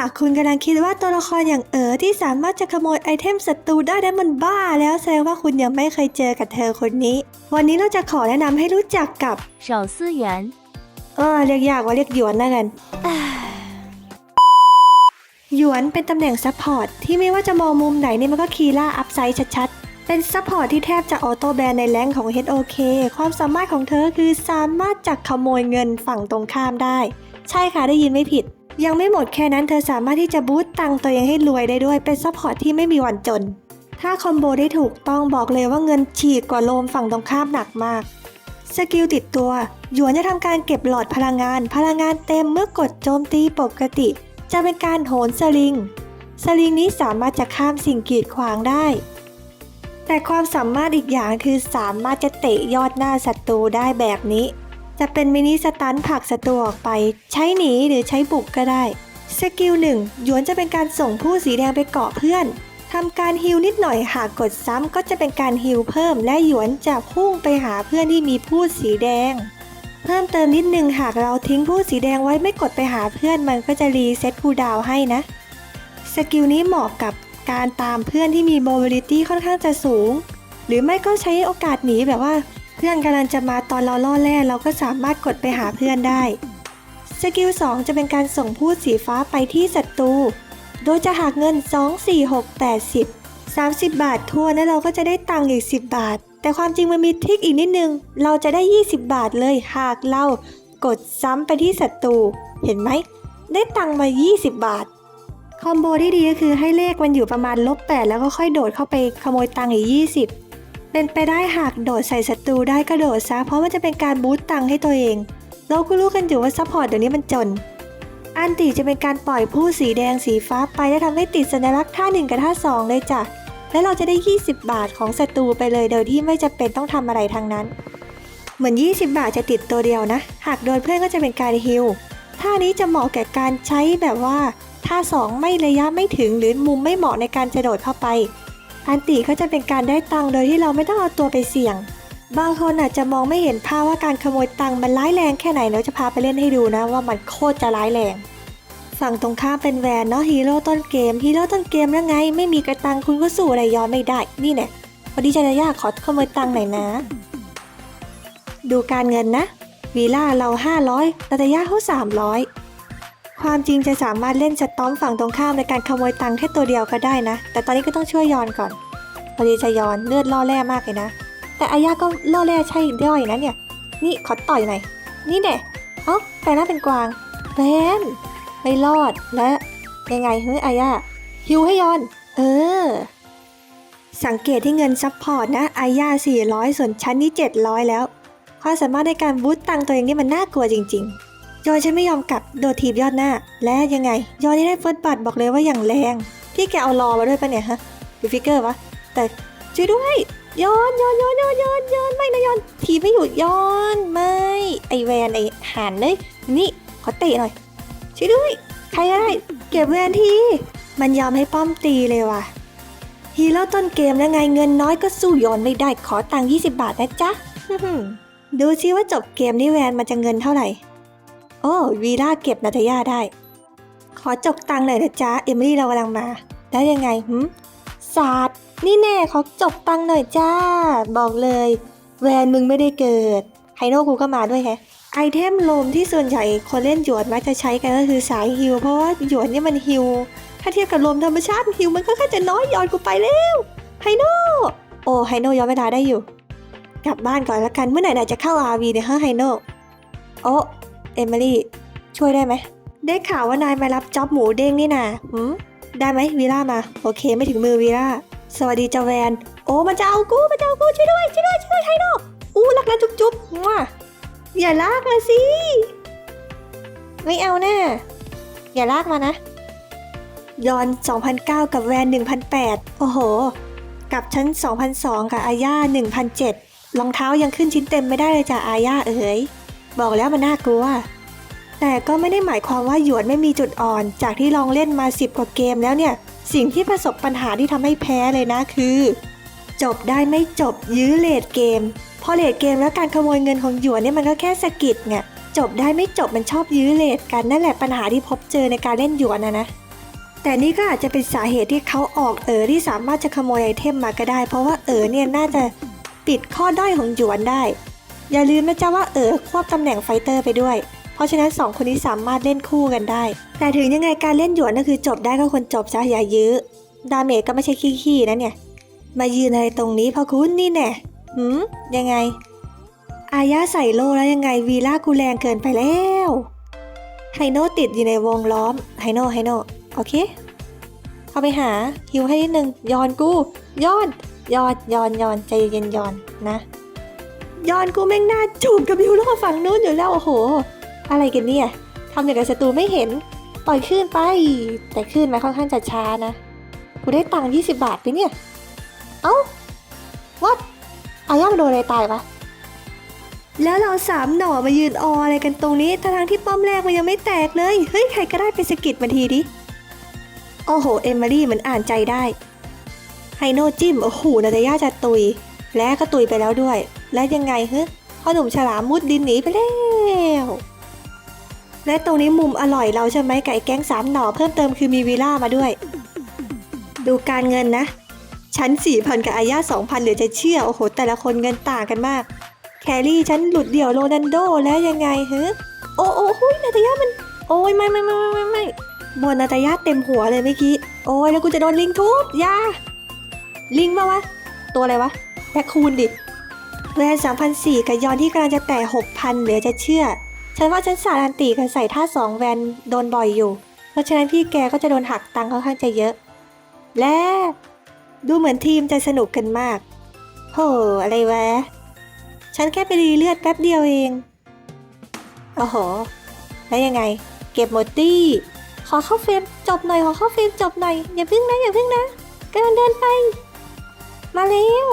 ากคุณกำลังคิดว่าตัวละครอย่างเอ๋อที่สามารถจะขโมยไอเทมศัตรูได้นั้นมันบ้า แล้วแสดงว่าคุณยังไม่เคยเจอกับเธอคนนี้ วันนี้เราจะขอแนะนำให้รู้จักกับเฉาซื่อหยวนเออเรียกยากว่าเรียกหยวนนะกันหยวนเป็นตำแหน่งซัพพอร์ตที่ไม่ว่าจะมองมุมไหนนี่มันก็คีล่าอัพไซด์ชัดๆ เป็นซัพพอร์ตที่แทบจะออโต้แบนในแรงของ HOK ความสามารถของเธอคือสามารถจักขโมยเงินฝั่งตรงข้ามได้ ใช่ค่ะได้ยินไม่ผิด ยังไม่หมดแค่นั้นเธอสามารถที่จะบูตตังตัวเองให้รวยได้ด้วยเป็นซัพพอร์ตที่ไม่มีวันจน ถ้าคอมโบได้ถูกต้องบอกเลยว่าเงินฉีกกว่าโลมฝั่งตรงข้ามหนักมากสกิลติดตัวหยวนจะทำการเก็บหลอดพลังงาน พลังงานเต็มเมื่อกดโจมตีปกติ จะเป็นการโหนสลิง สลิงนี้สามารถจะข้ามสิ่งกีดขวางได้ แต่ความสามารถอีกอย่างคือสามารถจะเตะยอดหน้าศัตรูได้แบบนี้ จะเป็นมินิสตันผักศัตรูออกไป ใช้หนีหรือใช้บุกก็ได้ สกิลหนึ่งหยวนจะเป็นการส่งผู้สีแดงไปเกาะเพื่อนทำการฮิลนิดหน่อยหากกดซ้ำก็จะเป็นการฮิลเพิ่ม และหยวนจะพุ่งไปหาเพื่อนที่มีผู้สีแดง เพิ่มเติมนิดนึงหากเราทิ้งผู้สีแดงไว้ไม่กดไปหาเพื่อนมันก็จะรีเซ็ตคูลดาวให้นะ สกิลนี้เหมาะกับการตามเพื่อนที่มี mobility ค่อนข้างจะสูง หรือไม่ก็ใช้โอกาสหนีแบบว่า เพื่อนกำลังจะมาตอนเราล่อแร่เราก็สามารถกดไปหาเพื่อนได้ สกิล 2 จะเป็นการส่งผู้สีฟ้าไปที่ศัตรู โดยจะหักเงิน 2 4 6 80 30 บาททั่วนแล้วเราก็จะได้ตังค์อีก 10 บาท แต่ความจริงมันมีทริคอีกนิดนึง เราจะได้ 20 บาทเลยหากเรากดซ้ำไปที่ศัตรู เห็นไหม ได้ตังค์มา 20 บาท คอมโบที่ดีก็คือให้เลขมันอยู่ประมาณลบ8แล้วก็ค่อยโดดเข้าไปขโมยตังค์อีก 20 เป็นไปได้หากโดดใส่ศัตรูได้ก็โดดซะ เพราะมันจะเป็นการบูตตังค์ให้ตัวเอง เราก็รู้กันอยู่ว่าซัพพอร์ตเดี๋ยวนี้มันจน อันติจะเป็นการปล่อยผู้สีแดงสีฟ้าไปและทำให้ติดสัญลักษณ์ท่า 1 กับ ท่า 2 เลยจ้ะ และเราจะได้ 20 บาทของศัตรูไปเลยโดยที่ไม่จำเป็นต้องทำอะไรทั้งนั้น เหมือน 20 บาทจะติดตัวเดียวนะ หากโดนเพื่อนก็จะเป็นการฮิลท่านี้จะเหมาะแก่การใช้แบบว่าท่า 2 ไม่ระยะไม่ถึงหรือมุมไม่เหมาะในการจะโดดเข้าไป อันติก็จะเป็นการได้ตังค์โดยที่เราไม่ต้องเอาตัวไปเสี่ยง บางคนอาจจะมองไม่เห็นภาพว่าการขโมยตังค์มันร้ายแรงแค่ไหนเราจะพาไปเล่นให้ดูนะว่ามันโคตรจะร้ายแรง ฝั่งตรงข้ามเป็นแวนเนาะฮีโร่ต้นเกมฮีโร่ต้นเกมแล้วไง ไม่มีกระตังคุณก็สู้อะไรย้อนไม่ได้ นี่แน่พอดีใจะยากขอขโมยตังค์หน่อยนะ ดูการเงินนะวีล่าเรา 500นาตาย่าเขา300 ความจริงจะสามารถเล่นสตอมฝั่งตรงข้ามในการขโมยตังค์แค่ตัวเดียวก็ได้นะ แต่ตอนนี้ก็ต้องช่วยยอนก่อนพอดีจะยอนเลือดล่อแร่มากเลยนะ แต่อาย่าก็ล่อแร่ใช่ย่อยนะเนี่ย นี่ขอต่อยหน่อย นี่แน่เอ้าแปลงร่างเป็นกวางแฟนไม่รอดและยังไงเฮ้ยอาย่าฮิวให้ยอน เออ สังเกตที่เงินซัพพอร์ตนะอาย่า400 ส่วนชั้นนี่700 แล้ว ความสามารถในการบูตตังตัวเองนี่มันน่ากลัวจริง ๆ ยอนฉันไม่ยอมกลับโดดทีบยอดหน้า และยังไง ยอนที่ได้เฟิร์สบัตรบอกเลยว่าอย่างแรง พี่แกเอารอมาด้วยปะเนี่ยฮะดูฟิกเกอร์วะ แต่ช่วยด้วยยอนยอนยอนยอนยอนยอนไม่นะยอนทีไม่หยุดยอนไม่ไอแวนไอหันเลยนี่ขอเตะหน่อยช่วยด้วยใครก็ได้เก็บแวนทีมันยอมให้ป้อมตีเลยว่ะฮีโร่ต้นเกมแล้วไงเงินน้อยก็สู้ยอนไม่ได้ขอตังค์20 บาทนะจ๊ะดูซิว่าจบเกมนี่แวนมันจะเงินเท่าไหร่ โอ้วีล่าเก็บนาตยาได้ ขอจกตังหน่อยนะจ๊ะ เอมิลี่เรากำลังมาแล้ยังไงหืมศาสตร์นี่แน่ขอจกตังหน่อยจ้า บอกเลย แวนมึงไม่ได้เกิด ไฮโน่กูก็มาด้วยแฮะไอเทมโลมที่ส่วนใหญ่คนเล่นหยวนมักจะใช้กันก็คือสายฮิลเพราะว่าหยวนนี่มันฮิลถ้าเทียบกับลมธรรมชาติฮิลมันก็แค่จะน้อยย้อนกูไปแล้วไฮโน่โอ้ไฮโน่ย้อนเวลาได้อยู่ กลับบ้านก่อนละกันเมื่อไหร่นายจะเข้า RV เนี่ยฮะไฮโน่โอ้ เอมิลี่ ช่วยได้ไหม ได้ข่าวว่านายมารับจ็อบหมูเด้งนี่นาหืมได้ไหมวีล่ามา โอเคไม่ถึงมือวีล่า สวัสดีเจ้าแวน โอ้มันจะเอากูมันจะเอากูช่วยด้วยช่วยด้วยช่วยด้วยไฮโนอู้รักนะจุ๊บจุ๊บมั่วอย่าลากมาสิ ไม่เอาแน่อย่าลากมานะยอน 2009 กับแวน1008 โอ้โห กับชั้น 2002 กับอาย่า1007 รองเท้ายังขึ้นชิ้นเต็มไม่ได้เลยจ้ะอาย่าเอ๋ย บอกแล้วมันน่ากลัว แต่ก็ไม่ได้หมายความว่าหยวนไม่มีจุดอ่อน จากที่ลองเล่นมา 10 กว่าเกมแล้วเนี่ย สิ่งที่ประสบปัญหาที่ทำให้แพ้เลยนะคือ จบได้ไม่จบยื้อเลดเกม พอเลดเกมแล้วการขโมยเงินของหยวนเนี่ยมันก็แค่สะกิดไงจบได้ไม่จบมันชอบยื้อเลดกันนั่นแหละปัญหาที่พบเจอในการเล่นหยวนนะนะแต่นี่ก็อาจจะเป็นสาเหตุที่เขาออกเอ๋อที่สามารถจะขโมยไอเทมมาก็ได้ เพราะว่าเอ๋อเนี่ยน่าจะปิดข้อด้อยของหยวนได้ อย่าลืมนะจ๊ะว่าเอ๋อควบตำแหน่งไฟเตอร์ไปด้วย เพราะฉะนั้นสองคนนี้สามารถเล่นคู่กันได้ แต่ถึงยังไงการเล่นหยวนก็คือจบได้ก็ควรจบซะอย่ายื้อ ดาเมจก็ไม่ใช่ขี้ๆนะเนี่ย มายืนอะไรตรงนี้พอคุณนี่แน่หืมยังไง อาญาใส่โลแล้วยังไงวีล่ากูแรงเกินไปแล้วไฮโนติดอยู่ในวงล้อมไฮโนไฮโนโอเคเข้าไปหาฮิวให้นิดนึงย้อนกูย้อนย้อนย้อนย้อนใจเย็นย้อนนะย้อนกูแม่งหน้าจูบกับยูโรฝั่งนู้นอยู่แล้วโอ้โห อะไรกันเนี่ยทำอย่างกับศัตรูไม่เห็น ปล่อยขึ้นไป แต่ขึ้นมาค่อนข้างจะช้านะ กูได้ตังค์20 บาทไปเนี่ย เอ้าวัดอาย่ามันโดนอะไรตายปะแล้วเราสามหน่อมายืนอออะไรกันตรงนี้ทั้งที่ป้อมแรกมันยังไม่แตกเลย เฮ้ย ใครก็ได้ไปสกิดมันทีดิ โอ้โห เอมิลี่เหมือนอ่านใจได้ ไฮโนจิ้ม โอ้โห นาตาย่าจะตุย และก็ตุยไปแล้วด้วย และยังไงเฮ้พ่อหนุ่มฉลามมุดดินหนีไปแล้ว และตรงนี้มุมอร่อยเราใช่ไหมไก่แก๊งสามหน่อเพิ่มเติมคือมีวีล่ามาด้วย ดูการเงินนะ ชั้นสี่พันกับอาย่าสองพันเหลือจะเชื่อ โอ้โห แต่ละคนเงินต่างกันมาก แครี่ฉันหลุดเดี่ยวโรนันโดแล้วยังไงเฮ้โอ้โอ้หุยนาตาย่ามัน โอ้ยไม่ไม่ไม่ไม่ไม่ไม่บนนาตาย่าเต็มหัวเลยเมื่อกี้ โอ้ยแล้วกูจะโดนลิงทุบยาลิงมาวะ ตัวอะไรวะแบคคูนดิแวนสามพันสี่กับยอนที่กำลังจะแตะหกพันเหลือจะเชื่อ ฉันว่าฉันสารันตีกับใส่ท่าสองแวนโดนบ่อยอยู่ เพราะฉะนั้นพี่แกก็จะโดนหักตังค์ค่อนข้างจะเยอะ และดูเหมือนทีมจะสนุกกันมากโหอะไรวะ ฉันแค่ไปรีเลือดแป๊บเดียวเอง โอ้โห แล้วยังไง เก็บหมดตี้ ขอเข้าเฟรมจบหน่อย ขอเข้าเฟรมจบหน่อย อย่าพึ่งนะ อย่าพึ่งนะกำลังเดินไป มาแล้ว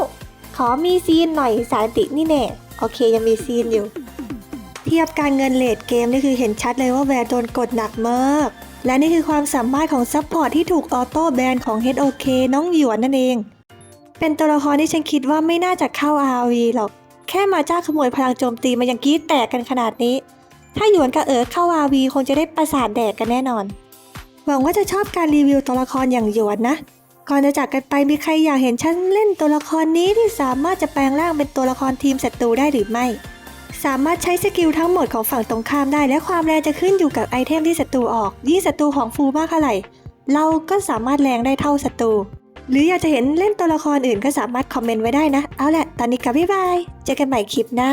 ขอมีซีนหน่อยสารตินี่แน่ โอเคยังมีซีนอยู่ ทียบการเงินเลดเกมนี่คือเห็นชัดเลยว่าแวร์โดนกดหนักมาก และนี่คือความสามารถของซัพพอร์ตที่ถูกออโต้แบนของ HOK น้องหยวนนั่นเอง เป็นตัวละครที่ฉันคิดว่าไม่น่าจะเข้า RV หรอก แค่มาจ้าขโมยพลังโจมตีมันยังกรีดแตกกันขนาดนี้ ถ้าหยวนกับเอิร์ธเข้า RV คงจะได้ประสาทแดกกันแน่นอน หวังว่าจะชอบการรีวิวตัวละครอย่างหยวนนะก่อนจะจากกันไปมีใครอยากเห็นฉันเล่นตัวละครนี้ที่สามารถจะแปลงร่างเป็นตัวละครทีมศัตรูได้หรือไม่ สามารถใช้สกิลทั้งหมดของฝั่งตรงข้ามได้ และความแรงจะขึ้นอยู่กับไอเทมที่ศัตรูออก ยิ่งศัตรูของฟูมากเท่าไหร่ เราก็สามารถแรงได้เท่าศัตรู หรืออยากจะเห็นเล่นตัวละครอื่นก็สามารถคอมเมนต์ไว้ได้นะ เอาแหละ ตอนนี้กับบ๊ายบาย เจอกันใหม่คลิปหน้า